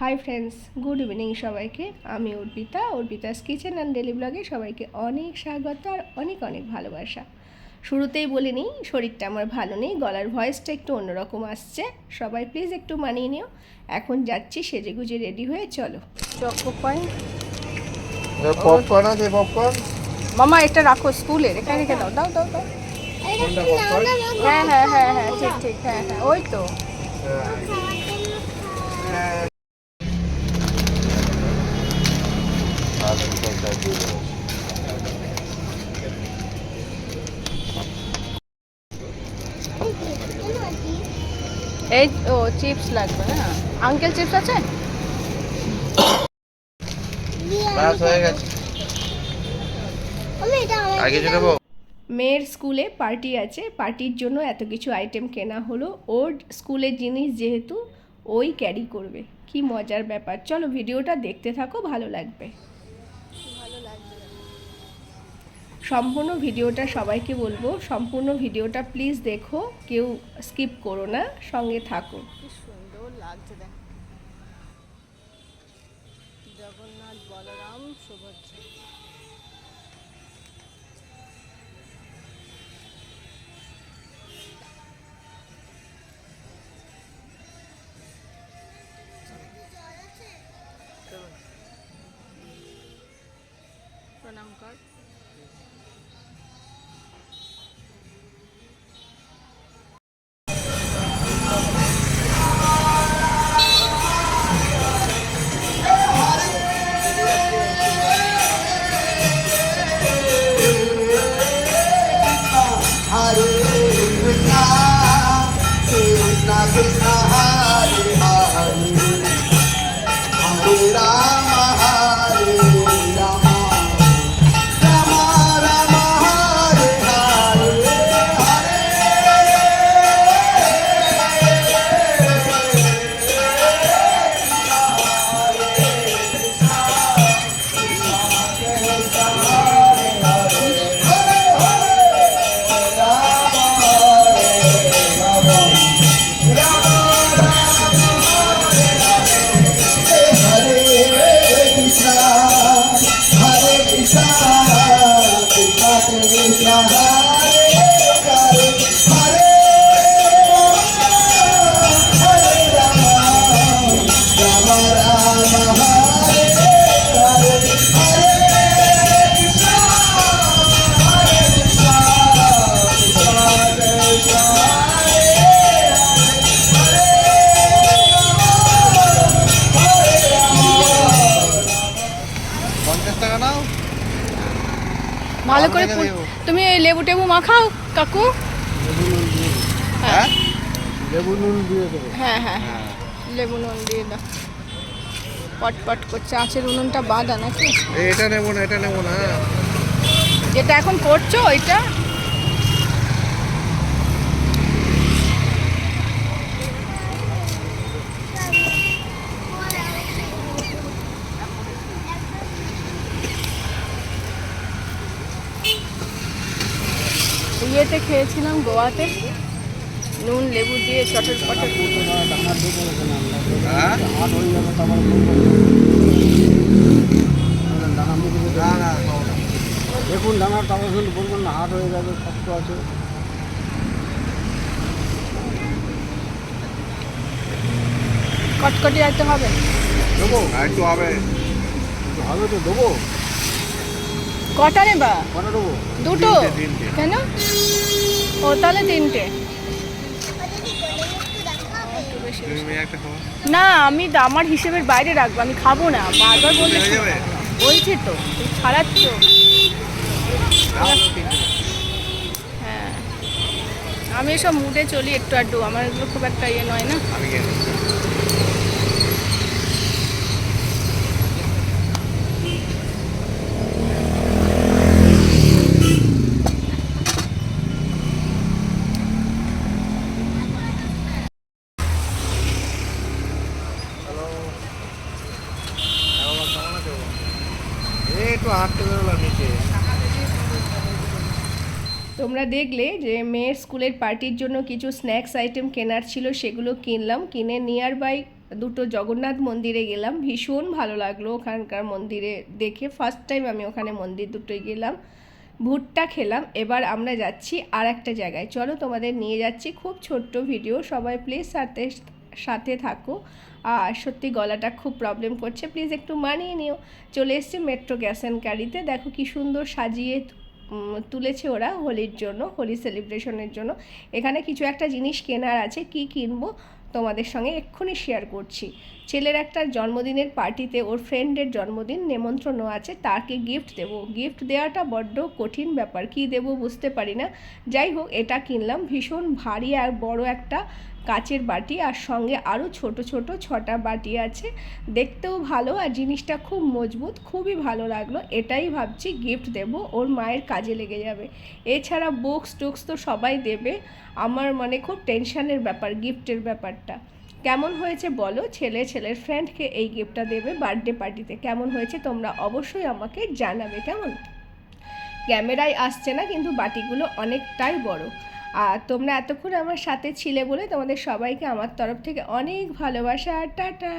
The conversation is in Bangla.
হাই ফ্রেন্ডস গুড ইভিনিং সবাইকে। আমি Arpita. Arpita's kitchen and daily ব্লগে সবাইকে অনেক স্বাগত আর অনেক অনেক ভালোবাসা। শুরুতেই বলে নিই শরীরটা আমার ভালো নেই গলার ভয়েসটা একটু অন্যরকম আসছে। সবাই প্লিজ একটু মানিয়ে নিও। এখন যাচ্ছি সেজে গুজে রেডি হয়ে চলো। চকো পয়েন্ট পপকর্ন আছে পপকর্ন মামা এটা রাখো স্কুলের এখানে রেখে দাও দাও দাও দাও। হ্যাঁ হ্যাঁ হ্যাঁ হ্যাঁ ঠিক ঠিক হ্যাঁ হ্যাঁ ওই তো। এই ও চিপস লাগবে হ্যাঁ? আঙ্কেল চিপস আছে? বাস হয়ে গেছে। আগে যেতে মেয়ের স্কুলে পার্টি আছে। পার্টির জন্য এত কিছু আইটেম কেনা হলো। ওর স্কুলের জিনিস যেহেতু ওই ক্যারি করবে। কি মজার ব্যাপার। চলো ভিডিওটা দেখতে থাকো ভালো লাগবে। সম্পূর্ণ ভিডিওটা সবাইকে বলব, সম্পূর্ণ ভিডিওটা প্লিজ দেখো, কেউ স্কিপ করো না, সঙ্গে থাকো। কি সুন্দর লাগছে দেখ। জগন্নাথ বলরাম প্রণাম কর। Africa. ভালো করে রেখে পুর- দেবো। তুমি এই লেবু টেবু মাখাও কাকু হ্যাঁ লেবু নুন দিয়ে দেবো হ্যাঁ হ্যাঁ হ্যাঁ লেবু নুন দিয়ে দাও পট পট করছে। আঁচের উনুনটা বাঁধা নাকি? এটা নেব না এটা নেব না হ্যাঁ। যেটা এখন করছ ওইটা? ইয়েতে খেয়েছিলাম গোয়াতে। নুন লেবু দিয়ে চটর পটর হ্যাঁ হয়ে দেখুন ডাঙার তারপর শুধু বলবেন না হাট হয়ে যাবে শক্ত আছে। কটকটি রাখতে হবে। দেবো? একটু হবে। হবে তো দেবো। কটা নেবা? কটা দেবো? দুটো। কেন? ও তাহলে তিনটে। না আমি আমার হিসেবের বাইরে রাখব আমি খাব না বারবার বললে? বলছি তো তুমি ছাড়াচ্ছ। হ্যাঁ আমি এসব মুডে চলি একটু আড্ডু আমার এগুলো খুব একটা ইয়ে নয় না আমি খেয়ে নেব। হ্যালো হ্যাঁ বাবা, কেমন আছো? এই একটু তোমরা দেখলে যে মেয়ের স্কুলের পার্টির জন্য কিছু স্ন্যাক্স আইটেম কেনার ছিল, সেগুলো কিনলাম। কিনে নিয়ার বাই দুটো জগন্নাথ মন্দিরে গেলাম। ভীষণ ভালো লাগল ওখানকার মন্দিরে দেখে। ফার্স্ট টাইম আমি ওখানে মন্দির দুটোই গেলাম। ভুট্টা খেলাম। এবার আমরা যাচ্ছি আর একটা জায়গায়। চলো তোমাদের নিয়ে যাচ্ছি খুব ছোট্ট ভিডিও সবাই প্লিজ সাথে সাথে থাকো। আর সত্যি গলাটা খুব প্রবলেম করছে। প্লিজ একটু মানিয়ে নিও। চলে এসেছি মেট্রো গ্যাস অ্যান্ড গাড়িতে দেখো কি সুন্দর সাজিয়ে তুলেছে ওরা হোলির জন্য, হোলি সেলিব্রেশনের জন্য। এখানে কিছু একটা জিনিস কেনার আছে। কি কিনবো? তোমাদের সঙ্গে এক্ষুনি শেয়ার করছি। ছেলের একটা জন্মদিনের পার্টিতে ওর ফ্রেন্ডের জন্মদিন নেমন্ত্রণও আছে। তাকে গিফট দেবো। গিফট দেওয়াটা বড্ড কঠিন ব্যাপার। কি দেবো বুঝতে পারি না। যাই হোক, এটা কিনলাম। ভীষণ ভারী আর বড় একটা কাচের বাটি আর সঙ্গে আরও ছোট ছোট ছটা বাটি আছে। দেখতেও ভালো আর জিনিসটা খুব মজবুত, খুবই ভালো লাগল। এটাই ভাবছি গিফট দেব, ওর মায়ের কাজে লেগে যাবে। এছাড়া বুকস টুকস তো সবাই দেবে, আমার মানে খুব টেনশনের ব্যাপার গিফটের ব্যাপারটা। কেমন হয়েছে বলো? ছেলে, ছেলের ফ্রেন্ডকে এই গিফটটা দেবে বার্থডে পার্টিতে কেমন হয়েছে তোমরা অবশ্যই আমাকে জানাবে, কেমন? ক্যামেরায় আসছে না, কিন্তু বাটিগুলো অনেকটাই বড়। আর তোমরা এতক্ষণ আমার সাথে ছিলে বলে তোমাদের সবাইকে আমার তরফ থেকে অনেক ভালোবাসা। টাটা!